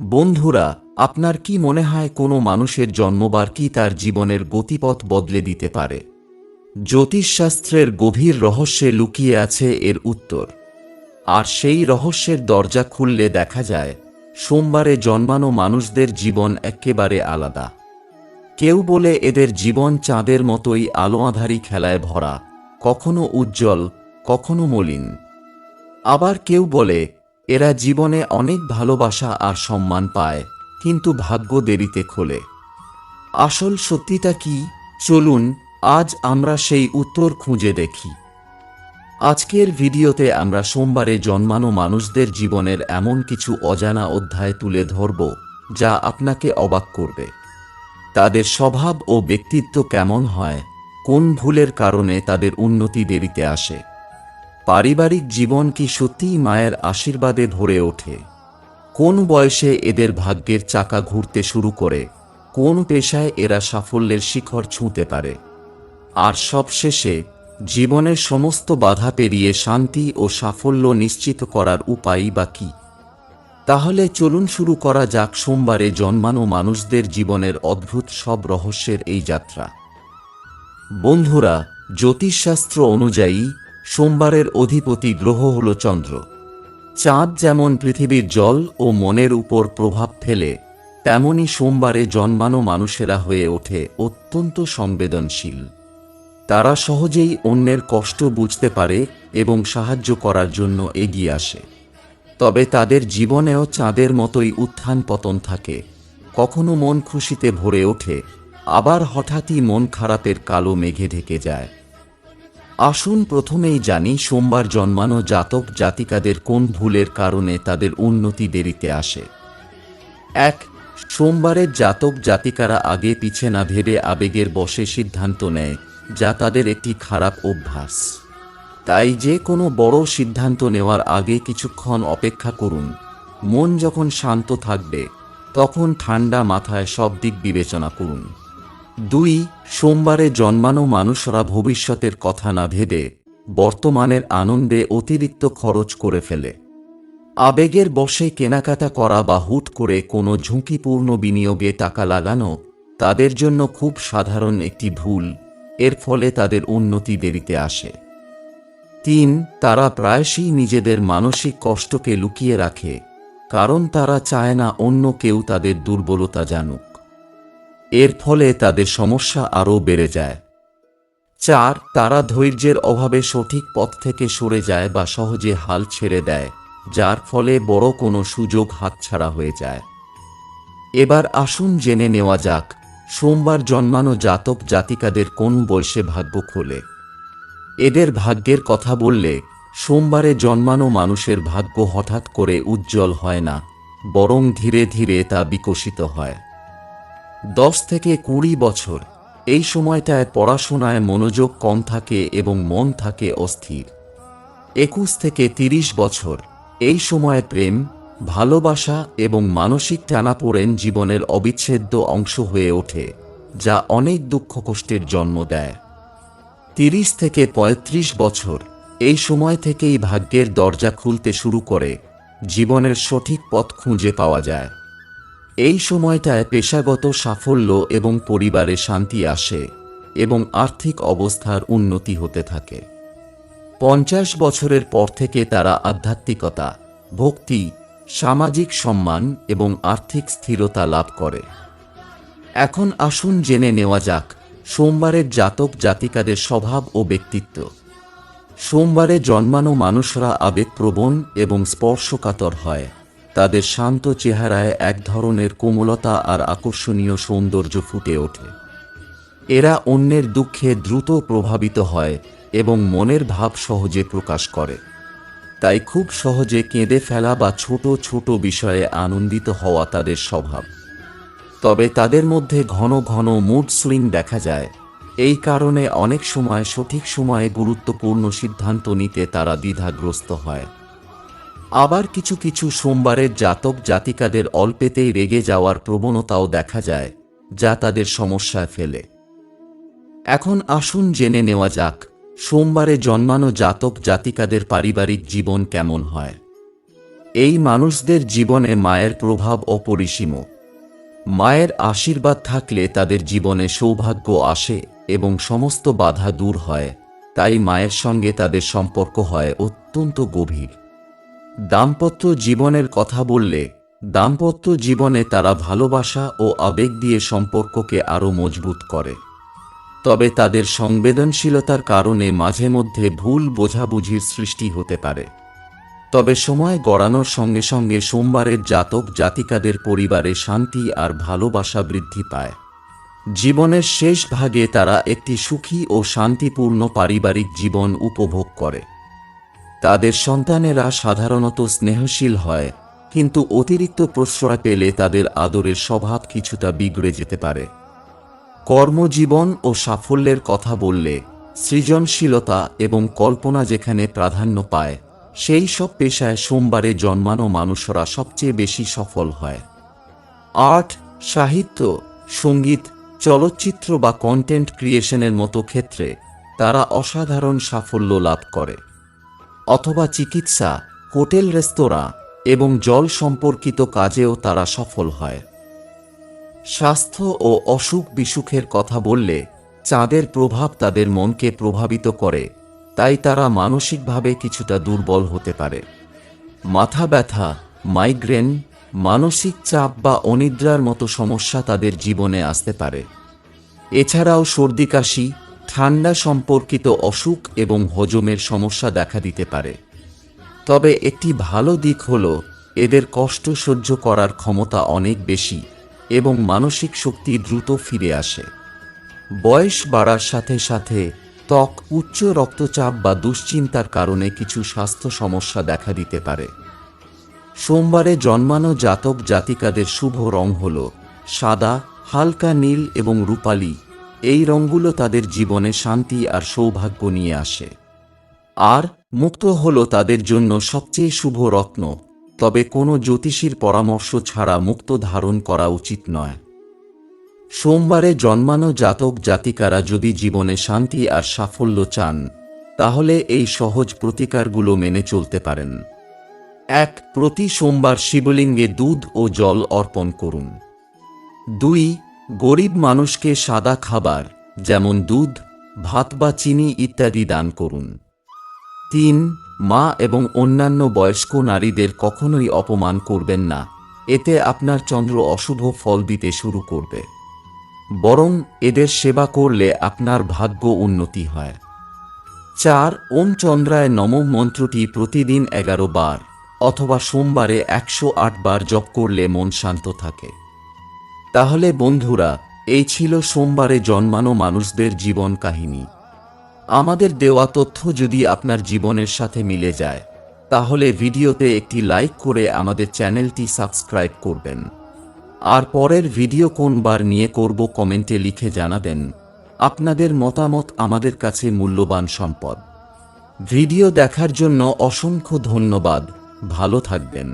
বন্ধুরা, আপনার কি মনে হয় কোনো মানুষের জন্মবার কি তার জীবনের গতিপথ বদলে দিতে পারে? জ্যোতিষশাস্ত্রের গভীর রহস্যে লুকিয়ে আছে এর উত্তর। আর সেই রহস্যের দরজা খুললে দেখা যায়, সোমবারে জন্মানো মানুষদের জীবন একেবারে আলাদা। কেউ বলে এদের জীবন চাঁদের মতোই আলো খেলায় ভরা, কখনো উজ্জ্বল, কখনো মলিন। আবার কেউ বলে এরা জীবনে অনেক ভালোবাসা আর সম্মান পায়, কিন্তু ভাগ্য দেরিতে খোলে। আসল সত্যিটা কি? চলুন, আজ আমরা সেই উত্তর খুঁজে দেখি। আজকের ভিডিওতে আমরা সোমবারে জন্মানো মানুষদের জীবনের এমন কিছু অজানা অধ্যায় তুলে ধরব, যা আপনাকে অবাক করবে। তাদের স্বভাব ও ব্যক্তিত্ব কেমন হয়, কোন ভুলের কারণে তাদের উন্নতি দেরিতে আসে। পারিবারিক জীবন কি সত্যিই মায়ের আশীর্বাদে ধরে ওঠে? কোন বয়সে এদের ভাগ্যের চাকা ঘুরতে শুরু করে? কোন পেশায় এরা সাফল্যের শিখর ছুঁতে পারে? আর সবশেষে, জীবনের সমস্ত বাধা পেরিয়ে শান্তি ও সাফল্য নিশ্চিত করার উপায় বা কী? তাহলে চলুন শুরু করা যাক সোমবারে জন্মানো মানুষদের জীবনের অদ্ভুত সব রহস্যের এই যাত্রা। বন্ধুরা, জ্যোতিষশাস্ত্র অনুযায়ী সোমবারের অধিপতি গ্রহ হল চন্দ্র। চাঁদ যেমন পৃথিবীর জল ও মনের উপর প্রভাব ফেলে, তেমনি সোমবারে জন্মানো মানুষেরা হয়ে ওঠে অত্যন্ত সংবেদনশীল। তারা সহজেই অন্যের কষ্ট বুঝতে পারে এবং সাহায্য করার জন্য এগিয়ে আসে। তবে তাদের জীবনেও চাঁদের মতোই উত্থান পতন থাকে। কখনো মন খুশিতে ভরে ওঠে, আবার হঠাৎই মন খারাপের কালো মেঘে ঢেকে যায়। আসুন প্রথমেই জানি সোমবার জন্মানো জাতক জাতিকাদের কোন ভুলের কারণে তাদের উন্নতি দেরিতে আসে। এক, সোমবারের জাতক জাতিকারা আগে পিছে না ভেবে আবেগের বসে সিদ্ধান্ত নেয়, যা তাদের একটি খারাপ অভ্যাস। তাই যে কোনো বড় সিদ্ধান্ত নেওয়ার আগে কিছুক্ষণ অপেক্ষা করুন। মন যখন শান্ত থাকবে, তখন ঠান্ডা মাথায় সব দিক বিবেচনা করুন। দুই, সোমবারে জন্মানো মানুষরা ভবিষ্যতের কথা না ভেবে বর্তমানের আনন্দে অতিরিক্ত খরচ করে ফেলে। আবেগের বশে কেনাকাটা করা বা হুট করে কোনো ঝুঁকিপূর্ণ বিনিয়োগে টাকা লাগানো তাদের জন্য খুব সাধারণ একটি ভুল, এর ফলে তাদের উন্নতি দেরিতে আসে। তিন, তারা প্রায়শই নিজেদের মানসিক কষ্টকে লুকিয়ে রাখে, কারণ তারা চায় না অন্য কেউ তাদের দুর্বলতা জানুক। এর ফলে তাদের সমস্যা আরও বেড়ে যায়। চার, তারা ধৈর্যের অভাবে সঠিক পথ থেকে সরে যায় বা সহজে হাল ছেড়ে দেয়, যার ফলে বড় কোনো সুযোগ হাতছাড়া হয়ে যায়। এবার আসুন জেনে নেওয়া যাক, সোমবার জন্মানো জাতক জাতিকাদের কোন বয়সে ভাগ্য খোলে? এদের ভাগ্যের কথা বললে, সোমবারে জন্মানো মানুষের ভাগ্য হঠাৎ করে উজ্জ্বল হয় না, বরং ধীরে ধীরে তা বিকশিত হয়। দশ থেকে কুড়ি বছর। এই সময়টায় পড়াশোনায় মনোযোগ কম থাকে এবং মন থাকে অস্থির। একুশ থেকে তিরিশ বছর। এই সময় প্রেম, ভালোবাসা এবং মানসিক টানাপোড়েন জীবনের অবিচ্ছেদ্য অংশ হয়ে ওঠে, যা অনেক দুঃখ কষ্টের জন্ম দেয়। তিরিশ থেকে ৩৫ বছর। এই সময় থেকেই ভাগ্যের দরজা খুলতে শুরু করে। জীবনের সঠিক পথ খুঁজে পাওয়া যায়। এই সময়টায় পেশাগত সাফল্য এবং পরিবারে শান্তি আসে এবং আর্থিক অবস্থার উন্নতি হতে থাকে। পঞ্চাশ বছরের পর থেকে তারা আধ্যাত্মিকতা, ভক্তি, সামাজিক সম্মান এবং আর্থিক স্থিরতা লাভ করে। এখন আসুন জেনে নেওয়া যাক সোমবারের জাতক জাতিকাদের স্বভাব ও ব্যক্তিত্ব। সোমবারে জন্মানো মানুষরা আবেগপ্রবণ এবং স্পর্শকাতর হয়। তাদের শান্ত চেহারায় এক ধরনের কোমলতা আর আকর্ষণীয় সৌন্দর্য ফুটে ওঠে। এরা অন্যের দুঃখে দ্রুত প্রভাবিত হয় এবং মনের ভাব সহজে প্রকাশ করে। তাই খুব সহজে কেঁদে ফেলা বা ছোট ছোট বিষয়ে আনন্দিত হওয়া তাদের স্বভাব। তবে তাদের মধ্যে ঘন ঘন মুড সুইং দেখা যায়। এই কারণে অনেক সময় সঠিক সময়ে গুরুত্বপূর্ণ সিদ্ধান্ত নিতে তারা দ্বিধাগ্রস্ত হয়। আবার কিছু কিছু সোমবারের জাতক জাতিকাদের অল্পেতেই রেগে যাওয়ার প্রবণতাও দেখা যায়, যা তাদের সমস্যায় ফেলে। এখন আসুন জেনে নেওয়া যাক, সোমবারে জন্মানো জাতক জাতিকাদের পারিবারিক জীবন কেমন হয়। এই মানুষদের জীবনে মায়ের প্রভাব অপরিসীম। মায়ের আশীর্বাদ থাকলে তাদের জীবনে সৌভাগ্য আসে এবং সমস্ত বাধা দূর হয়, তাই মায়ের সঙ্গে তাদের সম্পর্ক হয় অত্যন্ত গভীর। দাম্পত্য জীবনের কথা বললে, দাম্পত্য জীবনে তারা ভালোবাসা ও আবেগ দিয়ে সম্পর্ককে আরও মজবুত করে। তবে তাদের সংবেদনশীলতার কারণে মাঝে মধ্যে ভুল বোঝাবুঝির সৃষ্টি হতে পারে। তবে সময় গড়ানোর সঙ্গে সঙ্গে সোমবারের জাতক জাতিকাদের পরিবারে শান্তি আর ভালোবাসা বৃদ্ধি পায়। জীবনের শেষ ভাগে তারা একটি সুখী ও শান্তিপূর্ণ পারিবারিক জীবন উপভোগ করে। তাদের সন্তানেরা সাধারণত স্নেহশীল হয়, কিন্তু অতিরিক্ত প্রশ্রয় পেলে তাদের আদরের স্বভাব কিছুটা বিগড়ে যেতে পারে। কর্মজীবন ও সাফল্যের কথা বললে, সৃজনশীলতা এবং কল্পনা যেখানে প্রাধান্য পায়, সেই সব পেশায় সোমবারে জন্মানো মানুষরা সবচেয়ে বেশি সফল হয়। আর্ট, সাহিত্য, সংগীত, চলচ্চিত্র বা কন্টেন্ট ক্রিয়েশনের মতো ক্ষেত্রে তারা অসাধারণ সাফল্য লাভ করে। অথবা চিকিৎসা, হোটেল রেস্তোরাঁ এবং জল সম্পর্কিত কাজেও তারা সফল হয়। স্বাস্থ্য ও অসুখ বিসুখের কথা বললে চাঁদের প্রভাব তাদের মনকে প্রভাবিত করে, তাই তারা মানসিকভাবে কিছুটা দুর্বল হতে পারে। মাথা ব্যথা, মাইগ্রেন, মানসিক চাপ বা অনিদ্রার মতো সমস্যা তাদের জীবনে আসতে পারে। এছাড়াও সর্দি কাশি ঠান্ডা সম্পর্কিত অসুখ এবং হজমের সমস্যা দেখা দিতে পারে। তবে একটি ভালো দিক হল, এদের কষ্ট সহ্য করার ক্ষমতা অনেক বেশি এবং মানসিক শক্তি দ্রুত ফিরে আসে। বয়স বাড়ার সাথে সাথে ত্বক উচ্চ রক্তচাপ বা দুশ্চিন্তার কারণে কিছু স্বাস্থ্য সমস্যা দেখা দিতে পারে। সোমবারে জন্মানো জাতক জাতিকাদের শুভ রং হল সাদা, হালকা নীল এবং রূপালী। এই রঙগুলো তাদের জীবনে শান্তি আর সৌভাগ্য নিয়ে আসে। আর মুক্ত হল তাদের জন্য সবচেয়ে শুভ রত্ন, তবে কোনো জ্যোতিষীর পরামর্শ ছাড়া মুক্ত ধারণ করা উচিত নয়। সোমবারে জন্মানো জাতক জাতিকারা যদি জীবনে শান্তি আর সাফল্য চান, তাহলে এই সহজ প্রতিকারগুলো মেনে চলতে পারেন। এক, প্রতি সোমবার শিবলিঙ্গে দুধ ও জল অর্পণ করুন। দুই গরিব মানুষকে সাদা খাবার, যেমন দুধ, ভাত বা চিনি ইত্যাদি দান করুন। তিন, মা এবং অন্যান্য বয়স্ক নারীদের কখনোই অপমান করবেন না। এতে আপনার চন্দ্র অশুভ ফল দিতে শুরু করবে। বরং এদের সেবা করলে আপনার ভাগ্য উন্নতি হয়। চার, ওম চন্দ্রায় নম মন্ত্রটি প্রতিদিন এগারো বার অথবা সোমবারে একশো আট বার জপ করলে মন শান্ত থাকে। তাহলে বন্ধুরা, এই ছিল সোমবারে জন্মানো মানুষদের জীবন কাহিনী। আমাদের দেওয়া তথ্য যদি আপনার জীবনের সাথে মিলে যায়, তাহলে ভিডিওতে একটি লাইক করে আমাদের চ্যানেলটি সাবস্ক্রাইব করবেন। আর পরের ভিডিও কোন বার নিয়ে করব কমেন্টে লিখে জানাবেন। আপনাদের মতামত আমাদের কাছে মূল্যবান সম্পদ। ভিডিও দেখার জন্য অসংখ্য ধন্যবাদ। ভালো থাকবেন।